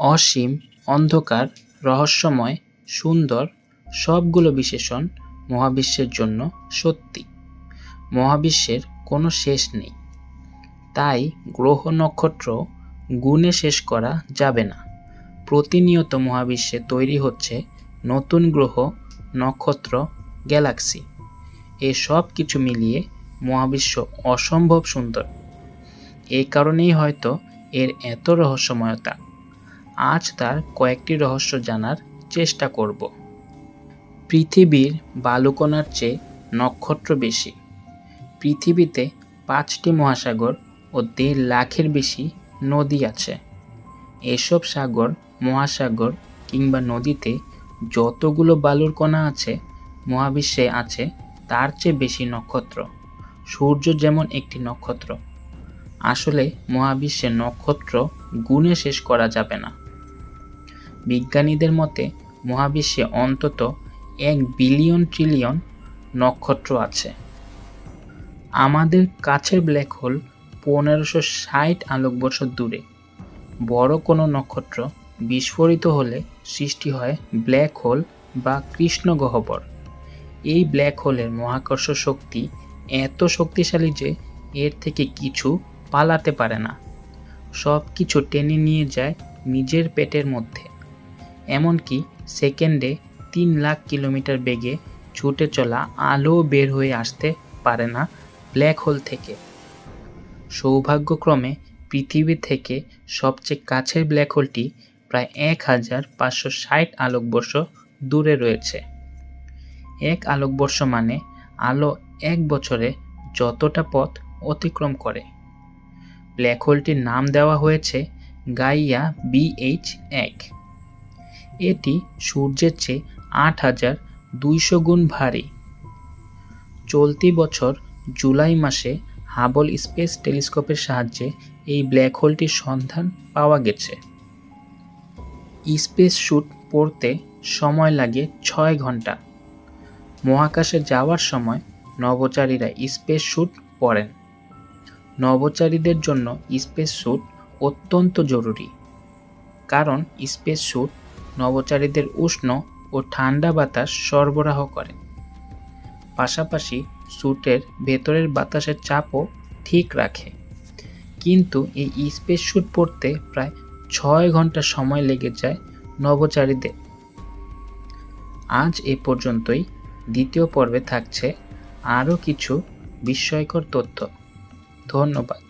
অসীম, অন্ধকার, রহস্যময়, সুন্দর সবগুলো বিশেষণ মহাবিশ্বের জন্য সত্যি। মহাবিশ্বের কোনো শেষ নেই। তাই গ্রহ নক্ষত্র গুণে শেষ করা যাবে না। প্রতিনিয়ত মহাবিশ্বে তৈরি হচ্ছে নতুন গ্রহ, নক্ষত্র, গ্যালাক্সি। এ সব কিছু মিলিয়ে মহাবিশ্ব অসম্ভব সুন্দর। এই কারণেই হয়তো এর এত রহস্যময়তা। আজ তার কয়েকটি রহস্য জানার চেষ্টা করব। পৃথিবীর বালুকণার চেয়ে নক্ষত্র বেশি। পৃথিবীতে পাঁচটি মহাসাগর ও দেড় লাখের বেশি নদী আছে। এসব সাগর, মহাসাগর কিংবা নদীতে যতগুলো বালুর কণা আছে, মহাবিশ্বে আছে, তার চেয়ে বেশি নক্ষত্র। সূর্য যেমন একটি নক্ষত্র। আসলে মহাবিশ্বে নক্ষত্র গুণে শেষ করা যাবে না। বিজ্ঞানীদের মতে, মহাবিশ্বে অন্তত এক বিলিয়ন ট্রিলিয়ন নক্ষত্র আছে। আমাদের কাছের ব্ল্যাক হোল পনেরোশো ষাট আলোকবর্ষ দূরে। বড় কোনো নক্ষত্র বিস্ফোরিত হলে সৃষ্টি হয় ব্ল্যাক হোল বা কৃষ্ণ গহ্বর। এই ব্ল্যাক হোলের মহাকর্ষ শক্তি এত শক্তিশালী যে এর থেকে কিছু পালাতে পারে না। সব কিছু টেনে নিয়ে যায় নিজের পেটের মধ্যে। এমনকি সেকেন্ডে তিন লাখ কিলোমিটার বেগে ছুটে চলা আলো বের হয়ে আসতে পারে না ব্ল্যাক হোল থেকে। সৌভাগ্যক্রমে পৃথিবী থেকে সবচেয়ে কাছের ব্ল্যাক হোলটি প্রায় এক হাজার পাঁচশো ষাট আলোকবর্ষ দূরে রয়েছে। এক আলোকবর্ষ মানে আলো এক বছরে যতটা পথ অতিক্রম করে। ব্ল্যাক হোলটির নাম দেওয়া হয়েছে গাইয়া বিএইচ এক। এটি সূর্যের চেয়ে আট হাজার দুইশো গুণ ভারী। চলতি বছর জুলাই মাসে হাবল স্পেস টেলিস্কোপের সাহায্যে এই ব্ল্যাক হোলটির সন্ধান পাওয়া গেছে। স্পেস শ্যুট পড়তে সময় লাগে ছয় ঘণ্টা। মহাকাশে যাওয়ার সময় নভোচারীরা স্পেস শ্যুট পরেন নভোচারীদের জন্য স্পেস শ্যুট অত্যন্ত জরুরি। কারণ স্পেস শ্যুট নভোচারীদের উষ্ণ ও ঠান্ডা বাতাস সরবরাহ করে। পাশাপাশি স্যুটের ভেতরের বাতাসের চাপও ঠিক রাখে। কিন্তু এই স্পেস শ্যুট পড়তে প্রায় ছয় ঘণ্টা সময় লেগে যায় নভোচারীদের আজ এ পর্যন্তই। দ্বিতীয় পর্বে থাকছে আরও কিছু বিস্ময়কর তথ্য। ধন্যবাদ।